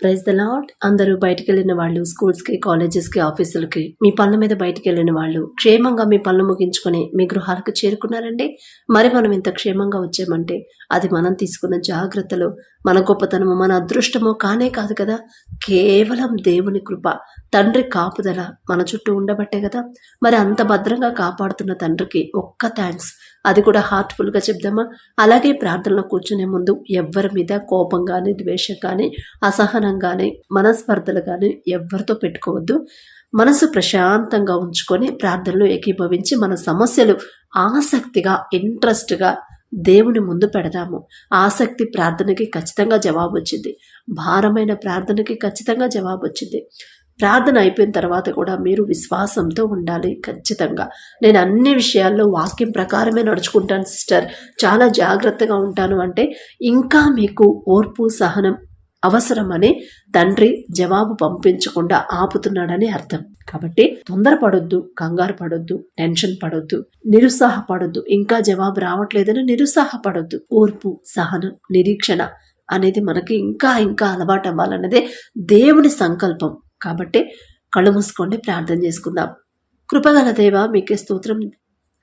Praise the lot అందరూ బయటికి వెళ్ళిన వాళ్ళు స్కూల్స్కి కాలేజెస్కి ఆఫీసులకి మీ పనుల మీద బయటికి వెళ్ళిన వాళ్ళు క్షేమంగా మీ పనులు ముగించుకొని మీ గృహాలకు చేరుకున్నారండి. మరి మనం ఇంత క్షేమంగా వచ్చామంటే అది మనం తీసుకున్న జాగ్రత్తలు మన గొప్పతనము మన అదృష్టము కానే కాదు కదా. కేవలం దేవుని కృప తండ్రి కాపుదల మన చుట్టూ ఉండబట్టే కదా. మరి అంత భద్రంగా కాపాడుతున్న తండ్రికి ఒక్క థ్యాంక్స్. అది కూడా హార్ట్ఫుల్గా చెప్దామా? అలాగే ప్రార్థనలో కూర్చునే ముందు ఎవ్వరి మీద కోపం కానీ ద్వేషం కానీ అసహనం కానీ మనస్పర్ధలు కానీ ఎవరితో పెట్టుకోవద్దు. మనసు ప్రశాంతంగా ఉంచుకొని ప్రార్థనలో ఏకీభవించి మన సమస్యలు ఆసక్తిగా ఇంట్రెస్ట్గా దేవుని ముందు పెడదాము. ఆసక్తి ప్రార్థనకి ఖచ్చితంగా జవాబు వచ్చింది. భారమైన ప్రార్థనకి ఖచ్చితంగా జవాబు వచ్చింది. ప్రార్థన అయిపోయిన తర్వాత కూడా మీరు విశ్వాసంతో ఉండాలి ఖచ్చితంగా. నేను అన్ని విషయాల్లో వాక్యం ప్రకారమే నడుచుకుంటాను సిస్టర్. చాలా జాగ్రత్తగా ఉంటాను అంటే ఇంకా మీకు ఓర్పు సహనం అవసరమని తండ్రి జవాబు పంపించకుండా ఆపుతున్నాడని అర్థం. కాబట్టి తొందరపడొద్దు కంగారు పడొద్దు టెన్షన్ పడొద్దు నిరుత్సాహపడొద్దు. ఇంకా జవాబు రావట్లేదని నిరుత్సాహపడొద్దు. ఓర్పు సహనం నిరీక్షణ అనేది మనకి ఇంకా ఇంకా అలవాటు అవ్వాలన్నదే దేవుని సంకల్పం. కాబట్టి కళ్ళు మూసుకోండి ప్రార్థన చేసుకుందాం. కృపగల దేవ మీకే స్తోత్రం.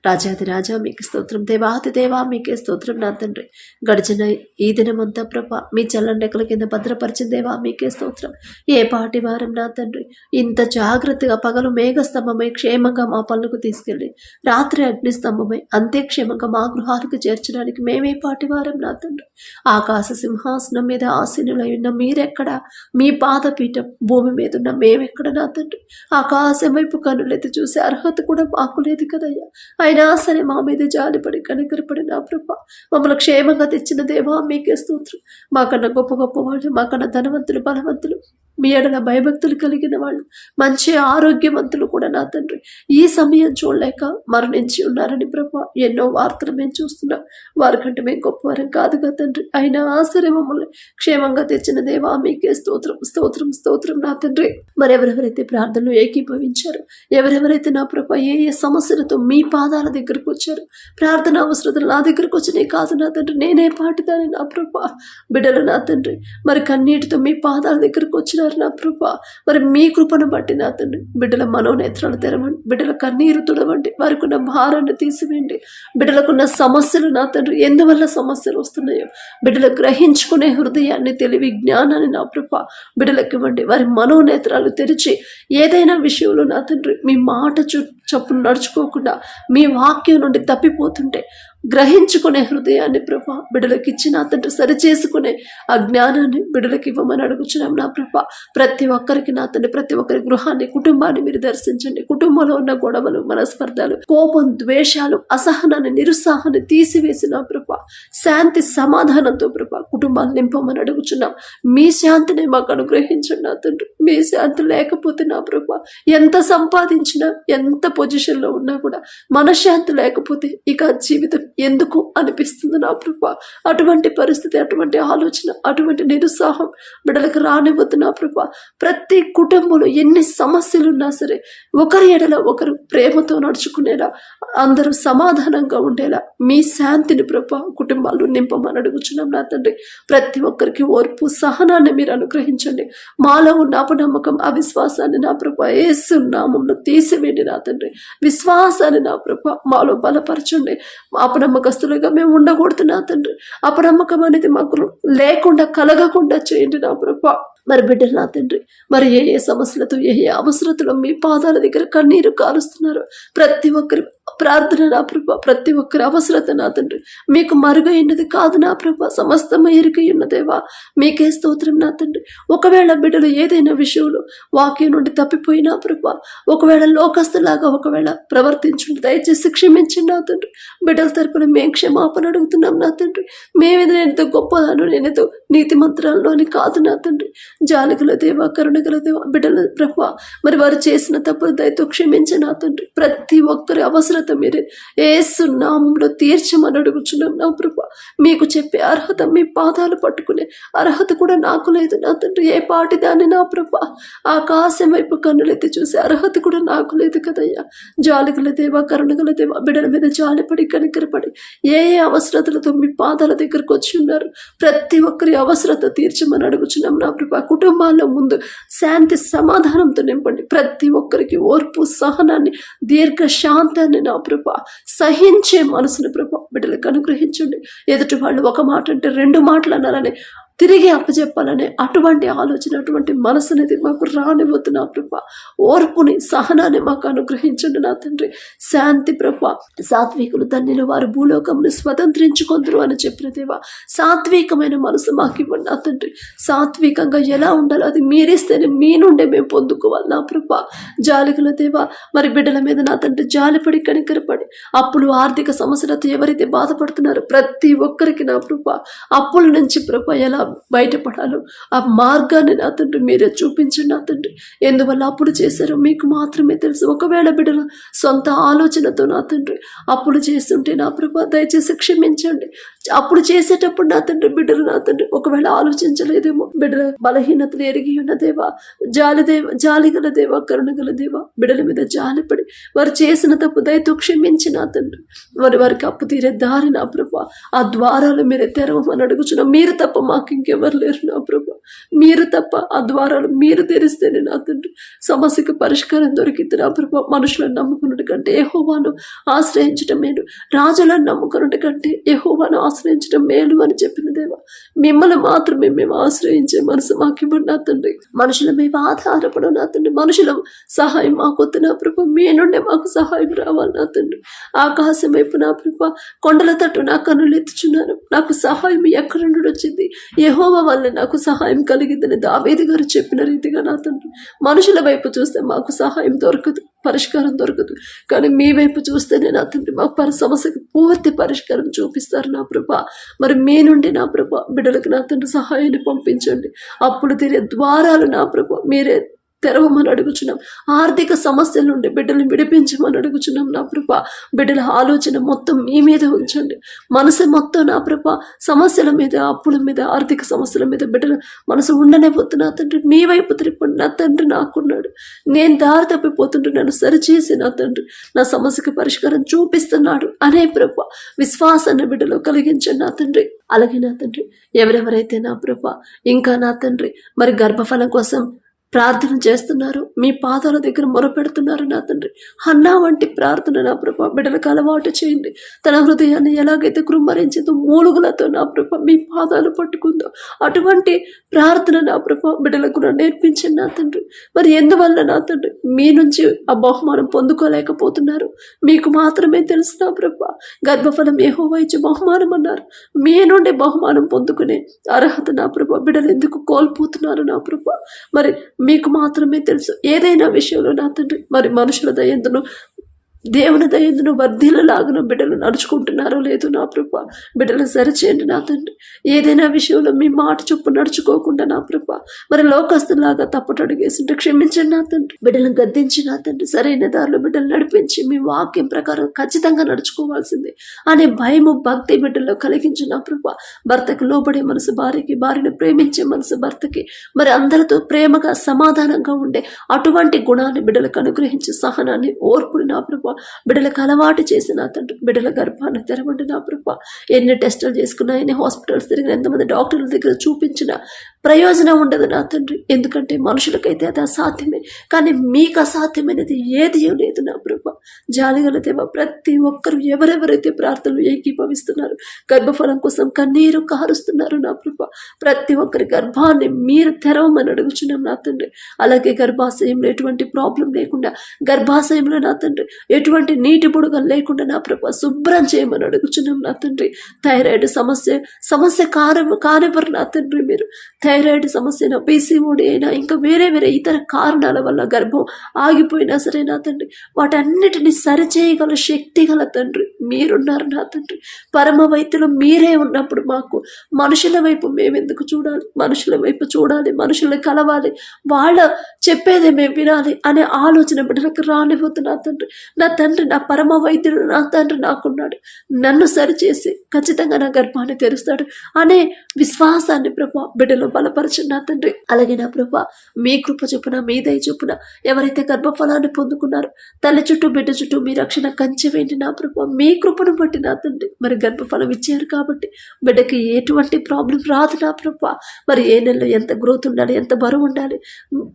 రాజాది రాజా మీకు స్తోత్రం. దేవాతి దేవా మీకే స్తోత్రం నా తండ్రి. గడిచిన ఈ దినమంతా ప్రభ మీ చల్లండెక్కల కింద భద్రపరిచిన దేవా మీకే స్తోత్రం. ఏ పాటి వారం నా తండ్రి ఇంత జాగ్రత్తగా పగలు మేఘస్తంభమై క్షేమంగా మా పనులకు తీసుకెళ్ళి రాత్రి అగ్నిస్తంభమై అంతే క్షేమంగా మా గృహాలకు చేర్చడానికి మేమే పాటి వారం నా తండ్రి. ఆకాశ సింహాసనం మీద ఆసీనులై ఉన్న మీరెక్కడ? మీ పాదపీఠం భూమి మీద ఉన్న మేమెక్కడ నా తండ్రి? ఆకాశం వైపు కనులైతే చూసే అర్హత కూడా మాకు లేదు కదయ్యా. అయినా సరే మా మీద జాలిపడి కనికరపడి నా ప్రభ. మమ్మల్ని క్షేమంగా తెచ్చిన దేవా మీకే స్తోత్రం. మాకన్నా గొప్ప గొప్ప వాళ్ళు మాకన్నా ధనవంతులు బలవంతులు. మీ ఎడల భయభక్తులు కలిగిన వాళ్ళు మంచి ఆరోగ్యవంతులు కూడా నా తండ్రి. ఈ సమయం చూడలేక మరణించి ఉన్నారని ప్రభా ఎన్నో వార్తలు మేము చూస్తున్నాం. వారికంటే మేము గొప్పవారం కాదుగా తండ్రి. అయినా ఆసరే మమ్మల్ని క్షేమంగా తెచ్చిన దేవా మీకే స్తోత్రం స్తోత్రం స్తోత్రం నా తండ్రి. మరెవరెవరైతే ప్రార్థనలు ఏకీభవించారు ఎవరెవరైతే నా ప్రభ ఏ ఏ సమస్యలతో మీ పాదాల దగ్గరకు వచ్చారు ప్రార్థన అవసరతలు నా దగ్గరకు వచ్చినాయి కాదు నా తండ్రి. నేనే పాటుదాని నా ప్రభ బిడ్డలు నా తండ్రి. మరి కన్నీటితో మీ పాదాల దగ్గరకు వచ్చినారు నా ప్రభ మరి మీ కృపను బట్టి నా తండ్రి బిడ్డల మనోనేత్రాలు తెరవండి. బిడ్డల కన్నీరు తుడవండి. వారికి ఉన్న భారాన్ని తీసివేయండి. బిడ్డలకున్న సమస్యలు నా తండ్రి ఎందువల్ల సమస్యలు వస్తున్నాయో. బిడ్డలు గ్రహించుకునే హృదయాన్ని తెలివి జ్ఞానాన్ని నా ప్రభ బిడ్డలకు ఇవ్వండి. వారి మనోనేత్రాలు తెరిచి ఏదైనా విషయంలో నా తండ్రి మీ మాట చు చప్పును నడుచుకోకుండా మీ వాక్యం నుండి తప్పిపోతుంటే గ్రహించుకునే హృదయాన్ని ప్రభ బిడ్డలకు ఇచ్చిన తండ్రి సరిచేసుకునే ఆ జ్ఞానాన్ని బిడ్డలకు ఇవ్వమని అడుగుచున్నాం నా ప్రభ. ప్రతి ఒక్కరికి నా తండ్రి ప్రతి ఒక్కరి గృహాన్ని కుటుంబాన్ని మీరు దర్శించండి. కుటుంబంలో ఉన్న గొడవలు మనస్పర్ధలు కోపం ద్వేషాలు అసహనాన్ని నిరుత్సాహాన్ని తీసివేసి నా ప్రభ. శాంతి సమాధానంతో ప్రభ కుటుంబాలు నింపమని అడుగుచున్నాం. మీ శాంతిని మాకు అనుగ్రహించండి నా తండ్రి. మీ శాంతి లేకపోతే నా ప్రభ ఎంత సంపాదించినా ఎంత పొజిషన్లో ఉన్నా కూడా మనశ్శాంతి లేకపోతే ఇక జీవితం ఎందుకు అనిపిస్తుంది నా ప్రభ? అటువంటి పరిస్థితి అటువంటి ఆలోచన అటువంటి నిరుత్సాహం బిడ్డలకు రానివ్వద్దు నా ప్రభ. ప్రతి కుటుంబంలో ఎన్ని సమస్యలు ఉన్నా సరే ఒకరి ఎడల ఒకరు ప్రేమతో నడుచుకునేలా అందరూ సమాధానంగా ఉండేలా మీ శాంతిని ప్రభా కుటుంబాలు నింపమని అడుగుచున్నాం నా తండ్రి. ప్రతి ఒక్కరికి ఓర్పు సహనాన్ని మీరు అనుగ్రహించండి. మాలో ఉన్న అపనమ్మకం అవిశ్వాసాన్ని నా ప్రభ ఏసు నామంలో తీసివేయండి నా తండ్రి. విశ్వాసాన్ని నా ప్రభ మాలో బలపరచండి. అపనమ్మకస్తులుగా మేము ఉండకూడదు నా తండ్రి. అపనమ్మకం అనేది మాకు లేకుండా కలగకుండా చేయండి నా ప్రభ. మరి బిడ్డలు నా తండ్రి మరి ఏ ఏ సమస్యలతో ఏ ఏ అవసరతలో మీ పాదాల దగ్గర కన్నీరు కాలుస్తున్నారు? ప్రతి ఒక్కరి ప్రార్థన నా ప్రభ ప్రతి ఒక్కరి అవసరత నా తండ్రి. మీకు మరుగైనది కాదు నా ప్రభ సమస్తము ఎరుకై ఉన్నదేవా మీకే స్తోత్రం నా తండ్రి. ఒకవేళ బిడ్డలు ఏదైనా విషయంలో వాక్యం నుండి తప్పిపోయినా ప్రభ ఒకవేళ లోకస్తులాగా ఒకవేళ ప్రవర్తించండి దయచేసి క్షమించండి నా తండ్రి. బిడ్డల తరపున మేము క్షమాపణ అడుగుతున్నాం నా తండ్రి. మేమేదో నేనేదో గొప్పదాను నేనేదో నీతి మంత్రాల్లోని కాదు నా తండ్రి. జాలిగల దేవ కరుణగల దేవ బిడ్డల ప్రభు మరి వారు చేసిన తప్పులు దయతో క్షమించిన నా తండ్రి. ప్రతి ఒక్కరి అవసరత మీరే. ఏసు నామంలో తీర్చమని అడుగుచున్నాం నా ప్రభ మీకు చెప్పే అర్హత మీ పాదాలు పట్టుకునే అర్హత కూడా నాకు లేదు నా తండ్రి. ఏ పాటి దాన్ని నా ప్రభ ఆకాశం వైపు కన్నులెత్తి చూసే అర్హత కూడా నాకు లేదు కదయ్యా. జాలిగల దేవ కరుణగల దేవ బిడ్డల మీద జాలిపడి కనికరపడి ఏ ఏ అవసరతలతో మీ పాదాల దగ్గరకు వచ్చి ఉన్నారు. ప్రతి ఒక్కరి అవసరత తీర్చమని అడుగుచున్నాం నా ప్రభా కుటుంబాల్లో ముందు శాంతి సమాధానంతో నింపండి. ప్రతి ఒక్కరికి ఓర్పు సహనాన్ని దీర్ఘ శాంతాన్ని నా ప్రభ. సహించే మనసుని ప్రభ బిడ్డలకు అనుగ్రహించండి. ఎదుటి వాళ్ళు ఒక మాట అంటే రెండు మాటలు అన్నారని తిరిగి అప్పచెప్పాలనే అటువంటి ఆలోచన అటువంటి మనసు అనేది మాకు రానివ్వద్దు నా ప్రభ. ఓర్పుని సహనాన్ని మాకు అనుగ్రహించండి నా తండ్రి. శాంతి ప్రభ. సాత్వికులు ధన్యులు వారు భూలోకమును స్వతంత్రించుకుందరు అని చెప్పిన దేవా సాత్వికమైన మనసు మాకు ఇవ్వండి నా తండ్రి. సాత్వికంగా ఎలా ఉండాలో అది మీరిస్తేనే మీ నుండే మేము పొందుకోవాలి నా ప్రభ. జాలికల దేవా మరి బిడ్డల మీద నా తండ్రి జాలిపడి కనికరపడి అప్పులు ఆర్థిక సమస్యలతో ఎవరైతే బాధపడుతున్నారో ప్రతి ఒక్కరికి నా ప్రభ అప్పుల నుంచి ప్రభ ఎలా బయటపడాలో. ఆ మార్గాన్ని నా తండ్రి మీరే చూపించండి నా తండ్రి. ఎందువల్ల అప్పుడు చేశారో మీకు మాత్రమే తెలుసు. ఒకవేళ బిడ్డల సొంత ఆలోచనతో నా తండ్రి అప్పుడు చేస్తుంటే నా ప్రభా దయచేసి క్షమించండి. అప్పుడు చేసేటప్పుడు నా తండ్రి బిడ్డలు నా తండ్రి ఒకవేళ ఆలోచించలేదేమో. బిడ్డల బలహీనతలు ఎరిగి ఉన్న దేవా జాలి దేవ జాలి గల దేవా కరుణ గల దేవా బిడ్డల మీద జాలిపడి వారు చేసిన తప్పు దయతో క్షమించి నా తండ్రి. వారి వారికి అప్పు తీరే దారి నా ప్రభా. ఆ ద్వారాలు మీరే తెరవమని అడుగుచున్నా. మీరు తప్ప మాకు ఇంకెవరు లేరు నా ప్రభా. మీరు తప్ప ఆ ద్వారాలు మీరు తెరిస్తేనే నా తండ్రి. సమస్యకు పరిష్కారం దొరికింది నా ప్రభా. మనుషులను నమ్ముకున్నట్టు కంటే యహోవాను ఆశ్రయించడం మేలు. రాజులను నమ్ముకున్నట్టు కంటే యహోవాను ఆశ్రయించడం మేలు అని చెప్పిన దేవా. మిమ్మల్ని మాత్రమే మేము ఆశ్రయించే మనసు మాకు ఇవ్వండి నా తండ్రి. మనుషుల మేము ఆధారపడం నా తండ్రి. మనుషుల సహాయం మాకు వద్దు నా ప్రభు. మీ నుండే మాకు సహాయం రావాలి నా తండ్రి. ఆకాశం వైపు నా ప్రభు. కొండల తట్టు నా కన్నులు ఎత్తుచున్నాను. నాకు సహాయం ఎక్కడి నుండి వచ్చింది? యెహోవా వల్ల నాకు సహాయం కలిగిందని దావేది గారు చెప్పిన రీతిగా నా తండ్రి మనుషుల వైపు చూస్తే మాకు సహాయం దొరకదు పరిష్కారం దొరకదు. కానీ మీ వైపు చూస్తేనే నా తండ్రి మాకు పరి సమస్యకు పూర్తి పరిష్కారం చూపిస్తారు నా ప్రభ. మరి మీ నుండి నా ప్రభ బిడ్డలకు నా తండ్రి సహాయాన్ని పంపించండి. అప్పుడు తీరే ద్వారాలు నా ప్రభ మీరే తెరవమని అడుగుచున్నాం. ఆర్థిక సమస్యల నుండి బిడ్డలు విడిపించమని అడుగుచున్నాం నా ప్రభ. బిడ్డల ఆలోచన మొత్తం మీ మీద ఉంచండి. మనసు మొత్తం నా ప్రభ. సమస్యల మీద అప్పుల మీద ఆర్థిక సమస్యల మీద బిడ్డల మనసు ఉండనే పోతు నా తండ్రి. మీ వైపు తిరిపండి నా తండ్రి నాకున్నాడు. నేను దారి తప్పిపోతుంటున్నాను సరిచేసి నా తండ్రి నా సమస్యకి పరిష్కారం చూపిస్తున్నాడు అనే ప్రభ విశ్వాసాన్ని బిడ్డలో కలిగించండి నా తండ్రి. అలాగే నా తండ్రి ఎవరెవరైతే నా ప్రభ ఇంకా నా తండ్రి మరి గర్భఫలం కోసం ప్రార్థన చేస్తున్నారు. మీ పాదాల దగ్గర మొరపెడుతున్నారు నా తండ్రి. అన్నా వంటి ప్రార్థన నా ప్రభ బిడ్డలకు అలవాటు చేయండి. తన హృదయాన్ని ఎలాగైతే కృమ్మరించిందో మూలుగులతో నా ప్రభ మీ పాదాలు పట్టుకుందో అటువంటి ప్రార్థన నా ప్రభ బిడ్డలకు నేర్పించండి నా తండ్రి. మరి ఎందువల్ల నా తండ్రి? మీ నుంచి ఆ బహుమానం పొందుకోలేకపోతున్నారు. మీకు మాత్రమే తెలుసు నా ప్రభ. గర్భఫలం ఏహో వైద్య బహుమానం అన్నారు. మీ నుండి బహుమానం పొందుకునే అర్హత నా ప్రభ బిడ్డలు ఎందుకు కోల్పోతున్నారు నా ప్రభ? మరి మీకు మాత్రమే తెలుసు. ఏదైనా విషయంలో నా తండ్రి మరి మనుషుల దయందును దేవుని దయందును వర్ధిలలాగున బిడ్డలు నడుచుకుంటున్నారో లేదు నా ప్రభ. బిడ్డలు సరిచేయండి నా తండ్రి. ఏదైనా విషయంలో మీ మాట చొప్పు నడుచుకోకుండా నా ప్రభ. మరి లోకస్తులాగా తప్పట అడిగేసింటే క్షమించండి నా తండ్రి. బిడ్డలను గద్దించి నా తండ్రి. సరైన దారిలో బిడ్డలు నడిపించి మీ వాక్యం ప్రకారం ఖచ్చితంగా నడుచుకోవాల్సిందే. అనే భయము భక్తి బిడ్డల్లో కలిగించి నా ప్రభ. భర్తకు లోబడే మనసు భార్యకి భార్యను ప్రేమించే మనసు భర్తకి మరి అందరితో ప్రేమగా సమాధానంగా ఉండే అటువంటి గుణాన్ని బిడ్డలకు అనుగ్రహించి సహనాన్ని ఓర్పుని నా ప్రభ. బిడ్డలకు అలవాటు చేసి నా తండ్రి బిడ్డల గర్భాన్ని తెరవండి నా ప్రభ. ఎన్ని టెస్టులు చేసుకున్నా ఎన్ని హాస్పిటల్స్ తిరిగిన ఎంతమంది డాక్టర్ల దగ్గర చూపించిన ప్రయోజనం ఉండదు నా తండ్రి. ఎందుకంటే మనుషులకైతే అది అసాధ్యమే. కానీ మీకు అసాధ్యమైనది ఏది లేదు నా ప్రభు. జాలిగల దేవ ప్రతి ఒక్కరు ఎవరెవరైతే ప్రార్థనలు ఏకీభవిస్తున్నారు గర్భఫలం కోసం కన్నీరు కారుస్తున్నారు నా ప్రభు. ప్రతి ఒక్కరి గర్భాన్ని మీరు తెరవమని అడుగుచున్నాం నా తండ్రి. అలాగే గర్భాశయంలో ఎటువంటి ప్రాబ్లం లేకుండా గర్భాశయంలో నా తండ్రి ఎటువంటి నీటి బుడగలు లేకుండా నా ప్రభు శుభ్రం చేయమని అడుగుచున్నాం నా తండ్రి. థైరాయిడ్ సమస్య సమస్య కారణ కానివ్వరు నా తండ్రి మీరు. థైరాయిడ్ సమస్య పీసీఓడి అయినా ఇంకా వేరే వేరే ఇతర కారణాల వల్ల గర్భం ఆగిపోయినా సరే నా తండ్రి వాటన్నిటిని సరిచేయగల శక్తి గల తండ్రి మీరున్నారు నా తండ్రి. పరమ వైద్యులు మీరే ఉన్నప్పుడు మాకు మనుషుల వైపు మేమెందుకు చూడాలి? మనుషుల వైపు చూడాలి మనుషుల్ని కలవాలి వాళ్ళ చెప్పేదే మేము వినాలి అనే ఆలోచన బిడ్డలకు రానివ్వద్దు నా తండ్రి. నా తండ్రి నా పరమ వైద్యుడు నా తండ్రి నాకున్నాడు. నన్ను సరిచేసి ఖచ్చితంగా నా గర్భాన్ని తెరుస్తాడు అనే విశ్వాసాన్ని ప్రభా బిడ్డలో బలపరచండి నా తండ్రి. అలాగే నా ప్రభా మీ కృప చొప్పున మీ దయ చొప్పున ఎవరైతే గర్భఫలాన్ని పొందుకున్నారో తల్లి చుట్టూ బిడ్డ చుట్టూ మీ రక్షణ కంచె వేయండి నా ప్రభా. మీ కృపను బట్టి నా తండ్రి. మరి గర్భఫలం ఇచ్చారు కాబట్టి బిడ్డకి ఎటువంటి ప్రాబ్లం రాదు నా ప్రభా. మరి ఏ నెలలో ఎంత గ్రోత్ ఉండాలి ఎంత బరువు ఉండాలి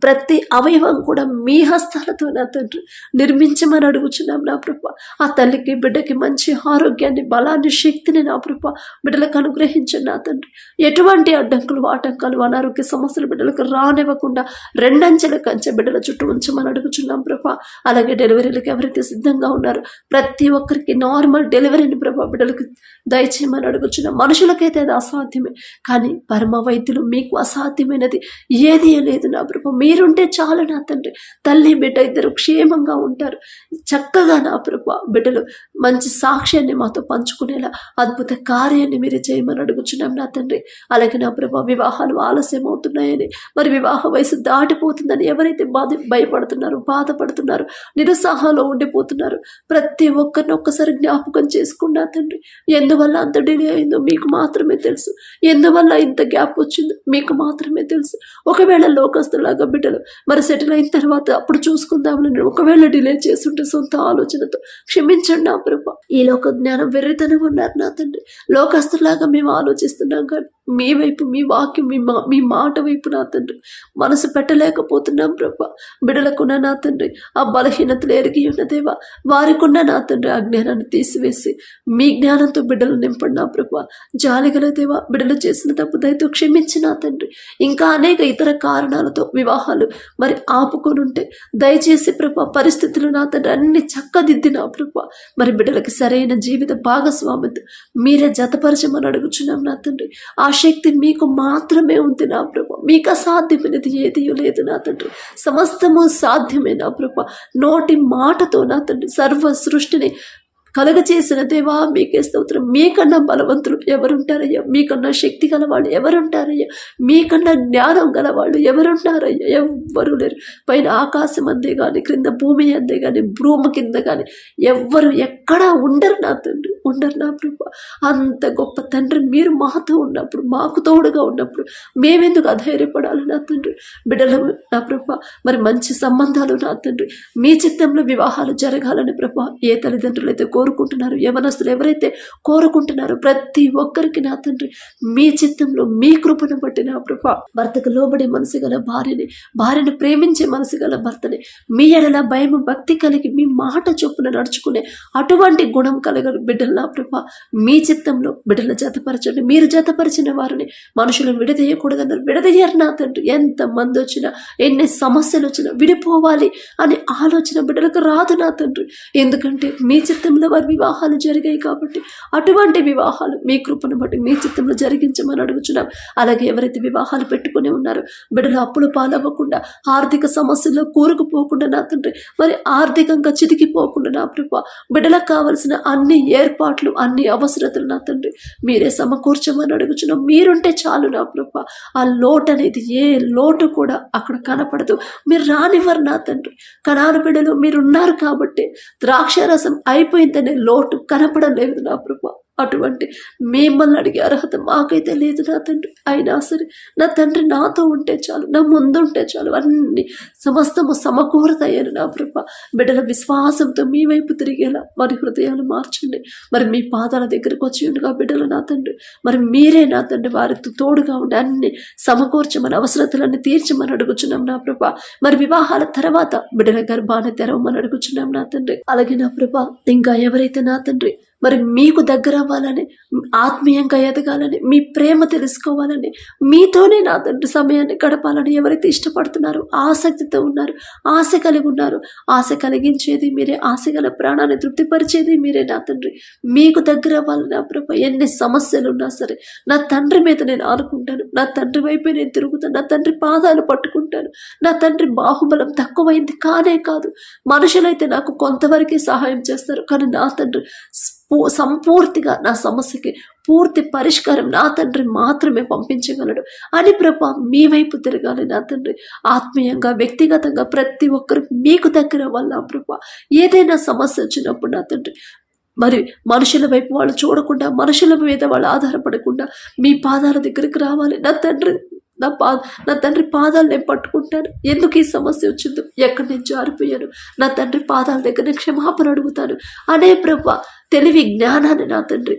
ప్రతి అవయవం కూడా మీ హస్తాలతో నా తండ్రి నిర్మించమని అడుగుచున్నాం నా ప్రభా. ఆ తల్లికి బిడ్డకి మంచి ఆరోగ్యాన్ని బలాన్ని శక్తిని నా ప్రభా బిడ్డలకు అనుగ్రహించండి నా తండ్రి. ఎటువంటి అడ్డంకులు ఆటంకాలు అనారోగ్య సమస్యలు బిడ్డలకు రానివ్వకుండా రెండంచెల కంచె బిడ్డల చుట్టూ ఉంచమని అడుగుచున్నాం ప్రభా. అలాగే డెలివరీలకు ఎవరైతే సిద్ధంగా ఉన్నారో ప్రతి ఒక్కరికి నార్మల్ డెలివరీని ప్రభా బిడ్డలకు దయచేయమని అడుగుచున్నాం. మనుషులకైతే అది అసాధ్యమే కానీ పరమ వైద్యులు మీకు అసాధ్యమైనది ఏది లేదు నా ప్రభా. మీరుంటే చాలు నా తండ్రి. తల్లి బిడ్డ ఇద్దరు క్షేమంగా ఉంటారు. చక్కగా నా ప్రభా బిడ్డలు మంచి సాక్ష్యాన్ని మాతో పంచుకునేలా అద్భుత కార్యాన్ని మీరు చేయమని అడుగుచున్నాం నా తండ్రి. అలాగే నా ప్రభా వివాహాలు ఆలస్యం అవుతున్నాయని మరి వివాహ వయసు దాటిపోతుందని ఎవరైతే బాధ భయపడుతున్నారో బాధపడుతున్నారు నిరుత్సాహంలో ఉండిపోతున్నారు ప్రతి ఒక్కరిని ఒక్కసారి జ్ఞాపకం చేసుకున్నా తండ్రి ఎందువల్ల అంత డిలే అయిందో మీకు మాత్రమే తెలుసు. ఎందువల్ల ఇంత గ్యాప్ వచ్చిందో మీకు మాత్రమే తెలుసు. ఒకవేళ లోకస్తులాగా బిడ్డలు మరి సెటిల్ అయిన తర్వాత అప్పుడు చూసుకుందామని ఒకవేళ డిలే చేస్తుంటే సొంత ఆలోచనతో క్షమించండి నా ప్రభా. ఈ లోక జ్ఞానం వెర్రితనం ఉన్నారు నా తండ్రి. లోకస్తులాగా మేము ఆలోచిస్తున్నాం కానీ మీ వైపు మీ వాక్యం మీ మా మీ మాట వైపు నా తండ్రి. మనసు పెట్టలేకపోతున్నాం ప్రభా. బిడలకున్న నా తండ్రి. ఆ బలహీనతలు ఎరిగి ఉన్నదేవా వారికున్న నా తండ్రి ఆ జ్ఞానాన్ని తీసివేసి మీ జ్ఞానంతో బిడ్డలు నింపండి నా ప్రభా. జాలిగల దేవా బిడ్డలు చేసిన తప్పు దయతో క్షమించి నా తండ్రి. ఇంకా అనేక ఇతర కారణాలతో వివాహాలు మరి ఆపుకొని ఉంటే దయచేసి ప్రభా పరిస్థితులు నా తండ్రి అన్ని చక్కదిద్ది నా ప్రభా. మరి బిడ్డలకి సరైన జీవిత భాగస్వామితో మీరే జతపరచమని అడుగుచున్నాం నా తండ్రి. ఆ శక్తి మీకు మాత్రమే ఉంది నా ప్రభా. మీకు అసాధ్యమైనది ఏది లేదు నా తండ్రి. సమస్తము సాధ్యమే నా ప్రభా. నోటి మాటతో నా తండ్రి. సర్వ సృష్టిని కలగచేసిన దేవా మీకే స్తోత్రం. మీకన్నా బలవంతులు ఎవరుంటారయ్యా? మీకన్నా శక్తి గలవాళ్ళు ఎవరుంటారయ్యా? మీకన్నా జ్ఞానం గలవాళ్ళు ఎవరుంటారయ్యా? ఎవ్వరు లేరు. పైన ఆకాశం అందే కానీ క్రింద భూమి అందే కానీ భూమి కింద కానీ ఎవ్వరు ఎక్కడా ఉండరు నా తండ్రి ఉండరు నా ప్రభు. అంత గొప్ప తండ్రి మీరు మాతో ఉన్నప్పుడు మాకు తోడుగా ఉన్నప్పుడు మేమెందుకు అధైర్యపడాలి నా తండ్రి? బిడ్డలు నా ప్రభా మరి మంచి సంబంధాలు నా తండ్రి. మీ చిత్తంలో వివాహాలు జరగాలని ప్రభా ఏ తల్లిదండ్రులు అయితే కోరుకుంటున్నారు. యవనస్తులు ఎవరైతే కోరుకుంటున్నారో ప్రతి ఒక్కరికి నా తండ్రి మీ చిత్తంలో మీ కృపను బట్టి నా ప్రభ. భర్తకు లోబడే మనసు గల భార్యని భార్యను ప్రేమించే మనసు గల భర్తని మీ ఎడల భయం భక్తి కలిగి మీ మాట చొప్పున నడుచుకునే అటువంటి గుణం కలగని బిడ్డలు నా ప్రభ మీ చిత్తంలో బిడ్డలు జతపరచండి. మీరు జతపరిచిన వారిని మనుషులు విడదీయకూడదన్నారు. విడదీయరు నా తండ్రి. ఎంత మంది వచ్చినా ఎన్ని సమస్యలు వచ్చినా విడిపోవాలి అనే ఆలోచన బిడ్డలకు రాదు నా తండ్రి. ఎందుకంటే మీ చిత్తంలో వారి వివాహాలు జరిగాయి కాబట్టి అటువంటి వివాహాలు మీ కృపను బట్టి మీ చిత్తంలో జరిగించమని అడుగుచున్నాం. అలాగే ఎవరైతే వివాహాలు పెట్టుకుని ఉన్నారో బిడ్డలు అప్పులు పాలవ్వకుండా ఆర్థిక సమస్యల్లో కూరుకుపోకుండా నా తండ్రి మరి ఆర్థికంగా చితికిపోకుండా నా ప్రభు బిడ్డలకు కావలసిన అన్ని ఏర్పాట్లు అన్ని అవసరతలు నా తండ్రి మీరే సమకూర్చమని అడుగుచున్నాం. మీరుంటే చాలు నా ప్రభు. ఆ లోటు అనేది ఏ లోటు కూడా అక్కడ కనపడదు. మీరు రానివ్వరు నా తండ్రి. కణాను బిడ్డలు మీరున్నారు కాబట్టి ద్రాక్షారసం అయిపోయిందని లోటు కనపడలేదు నా ప్రభా. అటువంటి మిమ్మల్ని అడిగే అర్హత మాకైతే లేదు నా తండ్రి. అయినా సరే నా తండ్రి నాతో ఉంటే చాలు నా ముందు ఉంటే చాలు అన్ని సమస్తము సమకూరతయ్యాను నా ప్రభ. బిడ్డల విశ్వాసంతో మీ వైపు తిరిగేలా వారి హృదయాలు మార్చండి. మరి మీ పాదాల దగ్గరకు వచ్చి ఉండగా బిడ్డలు నా తండ్రి. మరి మీరే నా తండ్రి వారితో తోడుగా ఉండి అన్ని సమకూర్చమని అవసరతలన్నీ తీర్చమని అడుగుచున్నాం నా ప్రభ. మరి వివాహాల తర్వాత బిడ్డల గర్భాన్ని తెరవమని అడుగుచున్నాం నా తండ్రి. అలాగే నా ప్రభ ఇంకా ఎవరైతే నా తండ్రి మరి మీకు దగ్గర అవ్వాలని ఆత్మీయంగా ఎదగాలని మీ ప్రేమ తెలుసుకోవాలని మీతోనే నా తండ్రి సమయాన్ని గడపాలని ఎవరైతే ఇష్టపడుతున్నారో ఆసక్తితో ఉన్నారు ఆశ కలిగి ఉన్నారు ఆశ కలిగించేది మీరే ఆశ గల ప్రాణాన్ని తృప్తిపరిచేది మీరే నా తండ్రి. మీకు దగ్గర అవ్వాలి నా ప్రభ ఎన్ని సమస్యలు ఉన్నా సరే నా తండ్రి మీద నేను ఆనుకుంటాను నా తండ్రి వైపే నేను తిరుగుతాను నా తండ్రి పాదాలు పట్టుకుంటాను నా తండ్రి బాహుబలం తక్కువైంది కానే కాదు మనుషులైతే నాకు కొంతవరకే సహాయం చేస్తారు కానీ నా తండ్రి సంపూర్తిగా నా సమస్యకి పూర్తి పరిష్కారం నా తండ్రి మాత్రమే పంపించగలడు. అని ప్రభ మీ వైపు తిరగాలి నా తండ్రి. ఆత్మీయంగా వ్యక్తిగతంగా ప్రతి ఒక్కరు మీకు దగ్గర వల్ల ప్రభ? ఏదైనా సమస్య వచ్చినప్పుడు నా తండ్రి మరి మనుషుల వైపు వాళ్ళు చూడకుండా మనుషుల మీద వాళ్ళు ఆధారపడకుండా మీ పాదాల దగ్గరికి రావాలి. నా తండ్రి నా పా నా తండ్రి పాదాలు నేను పట్టుకుంటాను. ఎందుకు ఈ సమస్య వచ్చిందో ఎక్కడి నుంచి జారిపోయాను నా తండ్రి పాదాల దగ్గర నేను క్షమాపణ అడుగుతాను. అనే ప్రభా తెలివి జ్ఞానాన్ని నా తండ్రి.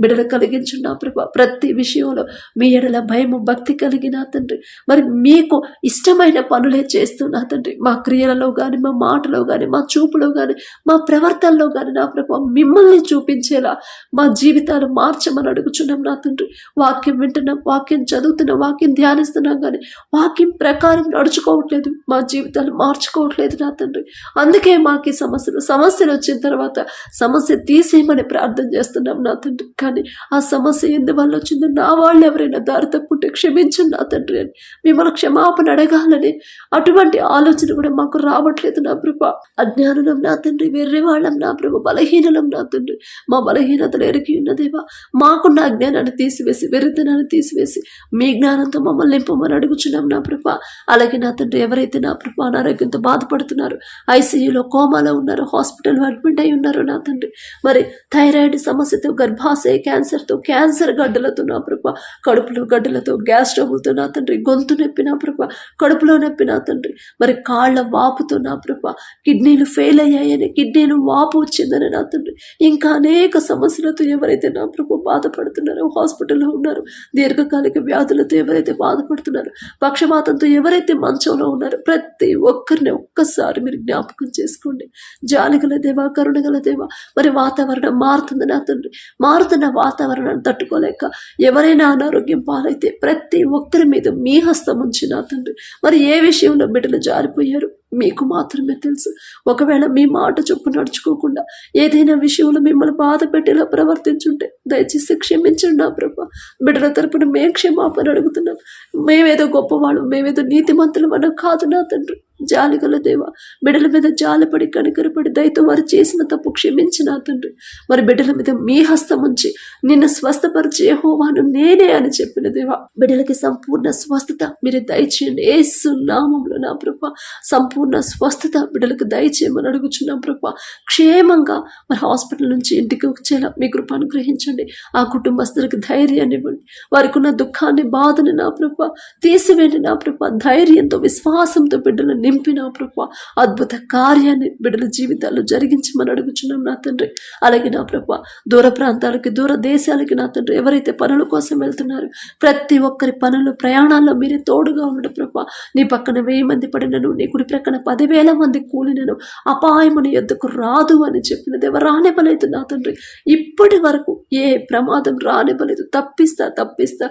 బిడలు కలిగించున్నా ప్రభా. ప్రతి విషయంలో మీ ఎడల భయము భక్తి కలిగిన తండ్రి. మరి మీకు ఇష్టమైన పనులే చేస్తున్నా తండ్రి. మా క్రియలలో కానీ మా మాటలో కానీ మా చూపులో కానీ మా ప్రవర్తనలో కానీ నా ప్రభా మిమ్మల్ని చూపించేలా మా జీవితాలు మార్చమని అడుగుచున్నాం నా తండ్రి. వాక్యం వింటున్నాం వాక్యం చదువుతున్నాం వాక్యం ధ్యానిస్తున్నాం కానీ వాక్యం ప్రకారం నడుచుకోవట్లేదు. మా జీవితాలు మార్చుకోవట్లేదు నా తండ్రి. అందుకే మాకు సమస్యలు సమస్యలు వచ్చిన తర్వాత సమస్య తీసేయమని ప్రార్థన చేస్తున్నాం నా తండ్రి. కానీ ఆ సమస్య ఎందువల్ల వచ్చిందో నా వాళ్ళు ఎవరైనా దారి తప్పుంటే క్షమించండి నా తండ్రి అని మిమ్మల్ని క్షమాపణ అడగాలని అటువంటి ఆలోచన కూడా మాకు రావట్లేదు నా ప్రభ. అజ్ఞానం నా తండ్రి వెర్రి వాళ్ళం నా ప్రభ బలహీనలం నా తండ్రి. మా బలహీనతలు ఎరిగి ఉన్నదేవా మాకున్న అజ్ఞానాన్ని తీసివేసి వెర్రితనాన్ని తీసివేసి మీ జ్ఞానంతో మమ్మల్ని నింపమని అడుగుచున్నాం నా ప్రభ. అలాగే నా తండ్రి ఎవరైతే నా ప్రభ అనారోగ్యంతో బాధపడుతున్నారు ఐసీయూలో కోమాలో ఉన్నారు హాస్పిటల్లో అడ్మిట్ అయి ఉన్నారు నా తండ్రి. మరి థైరాయిడ్ సమస్యతో గర్భాశయ క్యాన్సర్తో క్యాన్సర్ గడ్డలతో నా ప్రభ? కడుపులో గడ్డలతో గ్యాస్ ట్రబుల్తో నా తండ్రి? గొంతు నొప్పి నా ప్రభ? కడుపులో నొప్పి నా తండ్రి? మరి కాళ్ళ వాపుతో నా ప్రభ? కిడ్నీలు ఫెయిల్ అయ్యాయని కిడ్నీలు వాపు వచ్చిందని నా తండ్రి. ఇంకా అనేక సమస్యలతో ఎవరైతే నా ప్రభు బాధపడుతున్నారో హాస్పిటల్లో ఉన్నారు దీర్ఘకాలిక వ్యాధులతో ఎవరైతే బాధపడుతున్నారో పక్షపాతంతో ఎవరైతే మంచంలో ఉన్నారో ప్రతి ఒక్కరిని ఒక్కసారి మీరు జ్ఞాపకం చేసుకోండి. జాలిగల దేవా కరుణగల దేవా మరి వాతావరణం మారుతుంది నా తండ్రి. మారుతున్న వాతావరణాన్ని తట్టుకోలేక ఎవరైనా అనారోగ్యం పాలైతే ప్రతి ఒక్కరి మీద మీ హస్తం ఉంచిన తండ్రి. మరి ఏ విషయంలో బిడ్డలు జారిపోయారు? మీకు మాత్రమే తెలుసు. ఒకవేళ మీ మాట చొప్పు నడుచుకోకుండా ఏదైనా విషయంలో మిమ్మల్ని బాధ పెట్టేలా ప్రవర్తించుంటే దయచేసి క్షమించండి నా ప్రభ. బిడ్డల తరపున మేము క్షమాపణ అడుగుతున్నాం. మేమేదో గొప్పవాళ్ళం మేమేదో నీతిమంతులు అన్న కాదు నా తండ్రి. జాలిగల దేవ బిడ్డల మీద జాలిపడి కనికరపడి దయతో వారు చేసిన తప్పు క్షమించిన తండ్రి. మరి బిడ్డల మీద మీ హస్తం ఉంచి నిన్ను స్వస్థపరిచే హోవాను నేనే అని చెప్పిన దేవా. బిడ్డలకి సంపూర్ణ స్వస్థత మీరు దయచేయండి. ఏసు నామంలో నా ప్రభ. సంపూర్ణ స్వస్థత బిడ్డలకు దయచేయమని అడుగుచున్నాం ప్రభ. క్షేమంగా మరి హాస్పిటల్ నుంచి ఇంటికి వచ్చేలా మీ కృప అనుగ్రహించండి. ఆ కుటుంబస్తులకు ధైర్యాన్ని ఇవ్వండి. వారికి ఉన్న దుఃఖాన్ని బాధని నా ప్రభ తీసివేయండి నా ప్రభ. ధైర్యంతో విశ్వాసంతో బిడ్డలు నింపి నా ప్రభ. అద్భుత కార్యాన్ని బిడ్డల జీవితాల్లో జరిగించమని అడుగుచున్నాం నా తండ్రి. అలాగే నా ప్రభ దూర ప్రాంతాలకి దూర దేశాలకి నా తండ్రి ఎవరైతే పనుల కోసం వెళ్తున్నారు ప్రతి ఒక్కరి పనులు ప్రయాణాల్లో మీరే తోడుగా ఉండడు ప్రభ. నీ పక్కన వెయ్యి మంది పడినను నీ కుడి అక్కడ పదివేల మంది కూలినను అపాయముని ఎద్దుకు రాదు అని చెప్పిన దేవ రానివ్వలేదు నా తండ్రి. ఇప్పటి వరకు ఏ ప్రమాదం రానివ్వలేదు. తప్పిస్తా తప్పిస్తా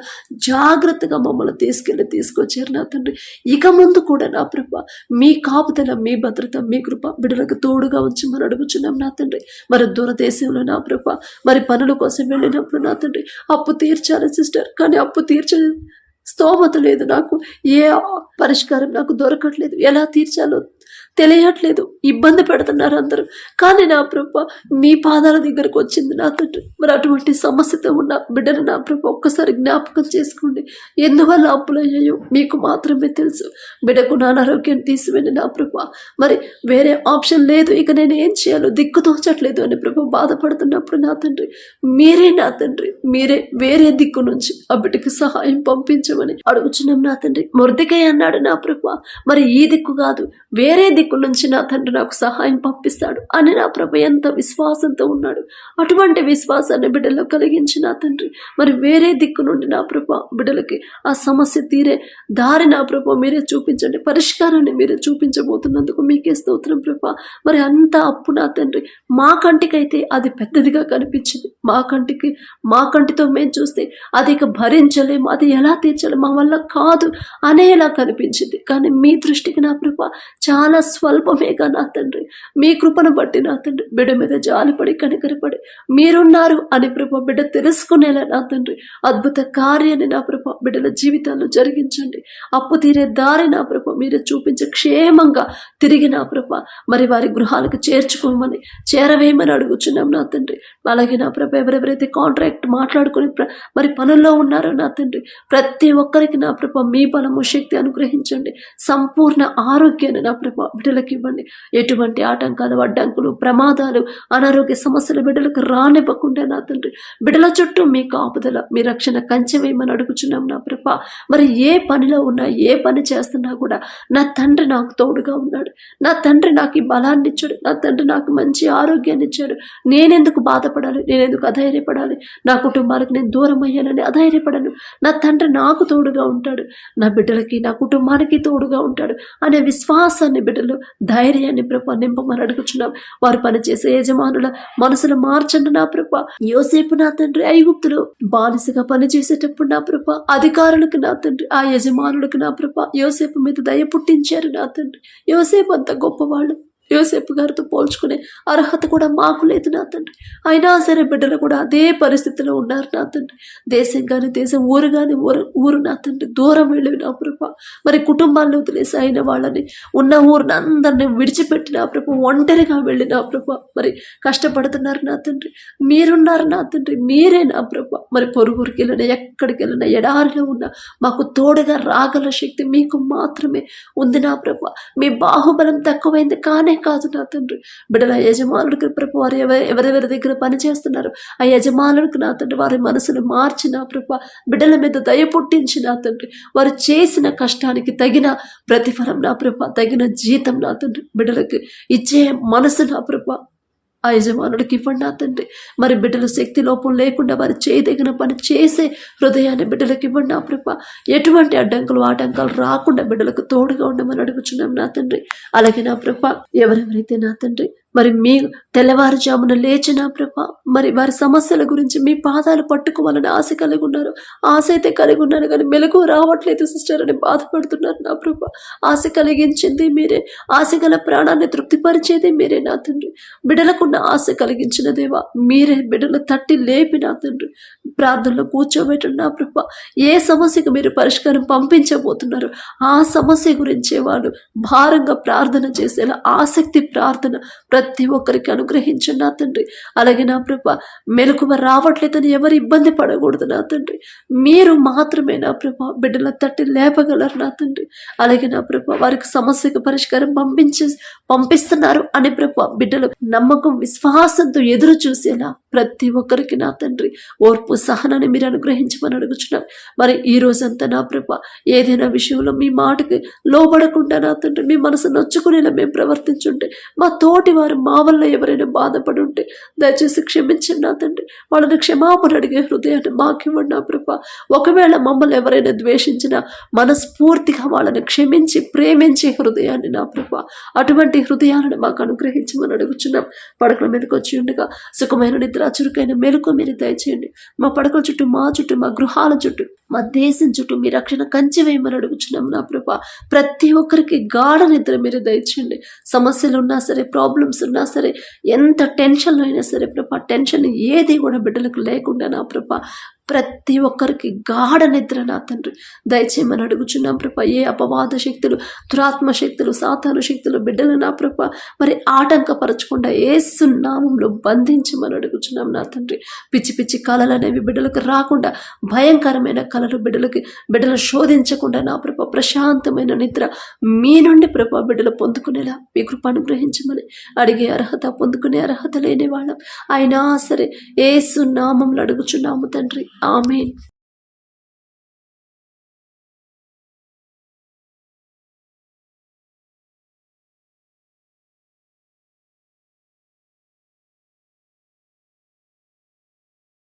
జాగ్రత్తగా మమ్మల్ని తీసుకెళ్ళి తీసుకొచ్చారు నా తండ్రి. ఇక ముందు కూడా నా ప్రభ మీ కాపుదల మీ భద్రత మీ కృప బిడ్డలకు తోడుగా ఉంచి మనం అడుగుచున్నాం నా తండ్రి. మరి దూరదేశంలో నా ప్రభ మరి పనుల కోసం వెళ్ళినప్పుడు నా తండ్రి అప్పు తీర్చాలి సిస్టర్. కానీ అప్పు తీర్చలేదు స్తోమత లేదు నాకు. ఏ పరిష్కారం నాకు దొరకట్లేదు. ఎలా తీర్చాలో తెలియట్లేదు. ఇబ్బంది పెడుతున్నారు అందరూ. కానీ నా ప్రభ మీ పాదాల దగ్గరకు వచ్చింది నా తండ్రి మరి అటువంటి సమస్యతో ఉన్న బిడ్డను నా ప్రభ ఒక్కసారి జ్ఞాపకం చేసుకోండి. ఎందువల్ల అప్పులయ్యాయో మీకు మాత్రమే తెలుసు. బిడ్డకు నా అనారోగ్యం తీసివేయండి నా ప్రభ. మరి వేరే ఆప్షన్ లేదు. ఇక నేను ఏం చేయాలో దిక్కు తోచట్లేదు అని ప్రభ బాధపడుతున్నప్పుడు నా తండ్రి మీరే నా తండ్రి. మీరే వేరే దిక్కు నుంచి ఆ బిడ్డకి సహాయం పంపించమని అడుగుచున్నాం నా తండ్రి. మురదికై అన్నాడు నా ప్రభ. మరి ఈ దిక్కు కాదు వేరే దిక్కు నుంచి నా తండ్రి నాకు సహాయం పంపిస్తాడు అని నా ప్రభు ఎంత విశ్వాసంతో ఉన్నాడు. అటువంటి విశ్వాసాన్ని బిడ్డలో కలిగించి నా తండ్రి మరి వేరే దిక్కు నుండి నా ప్రభ బిడ్డలకి ఆ సమస్య తీరే దారి నా ప్రభ మీరే చూపించండి. పరిష్కారాన్ని మీరే చూపించబోతున్నందుకు మీకే స్తోత్రం ప్రభ. మరి అంత అప్పు నా తండ్రి. మా కంటికైతే అది పెద్దదిగా కనిపించింది. మా కంటికి మా కంటితో మేము చూస్తే అది ఇక భరించలేము అది ఎలా తీర్చలేము మా వల్ల కాదు అనేలా కనిపించింది. కానీ మీ దృష్టికి నా ప్రభ చాలా స్వల్పమేగా నా తండ్రి. మీ కృపను బట్టి నా తండ్రి. బిడ్డ మీద జాలిపడి కనికరపడి మీరున్నారు అని ప్రభ బిడ్డ తెలుసుకునేలా నా తండ్రి. అద్భుత కార్యాన్ని నా ప్రభ బిడ్డల జీవితాల్లో జరిగించండి. అప్పు తీరే దారి నా ప్రభ మీరు చూపించి క్షేమంగా తిరిగి నా ప్రభ మరి వారి గృహాలకు చేర్చుకోమని చేరవేయమని అడుగుచున్నాం నా తండ్రి. అలాగే నా ప్రభ ఎవరెవరైతే కాంట్రాక్ట్ మాట్లాడుకుని ప్ర- మరి పనుల్లో ఉన్నారో నా తండ్రి ప్రతి ఒక్కరికి నా ప్రభ మీ బలము శక్తి అనుగ్రహించండి. సంపూర్ణ ఆరోగ్యాన్ని నా ప్రభ బిడ్డలకు ఇవ్వండి. ఎటువంటి ఆటంకాలు అడ్డంకులు ప్రమాదాలు అనారోగ్య సమస్యలు బిడ్డలకు రానివ్వకుండా నా తండ్రి బిడ్డల చుట్టూ మీ కాపుదల మీ రక్షణ కంచె వేయమని అడుగుచున్నాం నా ప్రభ. మరి ఏ పనిలో ఉన్నా ఏ పని చేస్తున్నా కూడా నా తండ్రి నాకు తోడుగా ఉన్నాడు. నా తండ్రి నాకు ఈ బలాన్ని ఇచ్చాడు. నా తండ్రి నాకు మంచి ఆరోగ్యాన్ని ఇచ్చాడు. నేనెందుకు బాధపడాలి? నేనెందుకు అధైర్యపడాలి? నా కుటుంబాలకు నేను దూరం అయ్యానని అధైర్యపడను. నా తండ్రి నాకు తోడుగా ఉంటాడు. నా బిడ్డలకి నా కుటుంబానికి తోడుగా ఉంటాడు అనే విశ్వాసాన్ని బిడ్డలు ధైర్యాన్ని ప్రభ నింపమని అడుగుచున్నాం. వారు పనిచేసే యజమానుల మనసులు మార్చండి నా ప్రభ. యోసేపు నా తండ్రి ఐగుప్తులు బానిసగా పనిచేసేటప్పుడు నా ప్రభ అధికారులకు నా తండ్రి ఆ యజమానులకు నా ప్రభ యోసేపు మీద దయ పుట్టించారు నా తండ్రి. యోసేపు అంత గొప్పవాళ్ళు యోసేపు గారితో పోల్చుకునే అర్హత కూడా మాకు లేదు నా తండ్రి అయినా సరే బిడ్డలు కూడా అదే పరిస్థితిలో ఉన్నారు నా తండ్రి దేశం కానీ దేశం ఊరు కానీ ఊరు ఊరు నా తండ్రి దూరం వెళ్ళి నా ప్రభ. మరి కుటుంబాల్లో వదిలేసి అయిన వాళ్ళని ఉన్న ఊరిని అందరిని విడిచిపెట్టి నా ప్రభ. ఒంటరిగా వెళ్ళి నా ప్రభ. మరి కష్టపడుతున్నారు నా తండ్రి మీరున్నారు నా తండ్రి మీరే నా ప్రభ. మరి పొరుగురికి వెళ్ళినా ఎక్కడికి వెళ్ళినా ఎడారిలో ఉన్న మాకు తోడుగా రాగల శక్తి మీకు మాత్రమే ఉంది నా ప్రభ. మీ బాహుబలం తక్కువైంది కానే కాదు నా తండ్రి బిడ్డల యజమానుడికి ప్రభు వారు ఎవరెవరి దగ్గర పని చేస్తున్నారు? ఆ యజమానుడికి నా తండ్రి వారి మనసును మార్చి నా బిడ్డల మీద దయ పుట్టించి నా తండ్రి వారు చేసిన కష్టానికి తగిన ప్రతిఫలం నా ప్రభ తగిన జీతం నా తండ్రి. బిడ్డలకు ఇచ్చే మనసు నా ప్రభ. ఆ యజమానుడికి ఇవ్వండి నా తండ్రి. మరి బిడ్డల శక్తి లోపం లేకుండా వారి చేయదగిన పని చేసే హృదయాన్ని బిడ్డలకు ఇవ్వండి నా ప్రభ. ఎటువంటి అడ్డంకులు ఆటంకాలు రాకుండా బిడ్డలకు తోడుగా ఉండమని అడుగుచున్నాం నా తండ్రి. అలాగే నా ప్రభ ఎవరెవరైతే నా తండ్రి మరి మీ తెల్లవారుజామున లేచిన ప్రభ మరి వారి సమస్యల గురించి మీ పాదాలు పట్టుకోవాలని ఆశ కలిగి ఉన్నారు. ఆశ అయితే కలిగి ఉన్నారు కానీ మెలకు రావట్లేదు సిస్టర్ అని బాధపడుతున్నారు నా ప్రభ. ఆశ కలిగించింది మీరే. ఆశ గల ప్రాణాన్ని తృప్తిపరిచేది మీరే నా తండ్రి. బిడలకున్న ఆశ కలిగించిన దేవా మీరే బిడలు తట్టి లేపి నా తండ్రి. ప్రార్థనలో కూర్చోబెట్టండి నా ప్రభ. ఏ సమస్యకు మీరు పరిష్కారం పంపించబోతున్నారు ఆ సమస్య గురించే వాళ్ళు భారంగా ప్రార్థన చేసేలా ఆసక్తి ప్రార్థన ప్రతి ప్రతి ఒక్కరికి అనుగ్రహించండి నా తండ్రి. అలాగే నా ప్రభ మెలకువ రావట్లేదని ఎవరు ఇబ్బంది పడకూడదు నా తండ్రి. మీరు మాత్రమే నా ప్రభ బిడ్డల తట్టి లేపగలరు నా తండ్రి. అలాగే నా ప్రభ వారికి సమస్యకు పరిష్కారం పంపించే పంపిస్తున్నారు అని ప్రభ బిడ్డలు నమ్మకం విశ్వాసంతో ఎదురు చూసేలా ప్రతి ఒక్కరికి నా తండ్రి. ఓర్పు సహనాన్ని మీరు అనుగ్రహించమని అడుగుచున్నాం. మరి ఈ రోజంతా నా ప్రభ ఏదైనా విషయంలో మీ మాటకి లోబడకుండా నా తండ్రి మీ మనసు నొచ్చుకునేలా మేము ప్రవర్తించుంటే మా తోటి వారు మా వల్ల ఎవరైనా బాధపడి ఉంటే దయచేసి క్షమించండి నా తండ్రి. వాళ్ళని క్షమాపణ అడిగే హృదయాన్ని మాకివ్వండి నా ప్రభ. ఒకవేళ మమ్మల్ని ఎవరైనా ద్వేషించినా మనస్ఫూర్తిగా వాళ్ళని క్షమించి ప్రేమించే హృదయాన్ని నా ప్రభ. అటువంటి హృదయాలను మాకు అనుగ్రహించమని అడుగుచున్నాం. పడకల మీదకి వచ్చి ఉండగా సుఖమైన నిద్ర చురుకైన మెలకు మీరు దయచేయండి. మా పడకల చుట్టూ మా చుట్టూ మా గృహాల చుట్టూ మా దేశం చుట్టూ మీ రక్షణ కంచి వేయమని అడుగుచున్నాం నా ప్రభ. ప్రతి ఒక్కరికి గాఢ నిద్ర మీరు దయచేయండి. సమస్యలు ఉన్నా సరే ప్రాబ్లమ్స్ ఉన్నా సరే ఎంత టెన్షన్లో అయినా సరే ప్రభా టెన్షన్ ఏది కూడా బిడ్డలకు లేకుండా నా ప్రభా ప్రతి ఒక్కరికి గాఢ నిద్ర నా తండ్రి. దయచేయమని అడుగుచున్నాం ప్రభ. ఏ అపవాద శక్తులు దురాత్మ శక్తులు సాతాను శక్తులు బిడ్డలు నా ప్రభ మరి ఆటంకపరచకుండా ఏసు నామంలో బంధించమని అడుగుచున్నాం నా తండ్రి. పిచ్చి పిచ్చి కళలు అనేవి బిడ్డలకు రాకుండా భయంకరమైన కళలు బిడ్డలకి బిడ్డలు శోధించకుండా నా ప్రభ ప్రశాంతమైన నిద్ర మీ నుండి ప్రభ బిడ్డలు పొందుకునేలా మీ కృప అనుగ్రహించమని అడిగే అర్హత పొందుకునే అర్హత లేని వాళ్ళం. అయినా సరే ఏసు నామంలో అడుగుచున్నాము తండ్రి. Amen.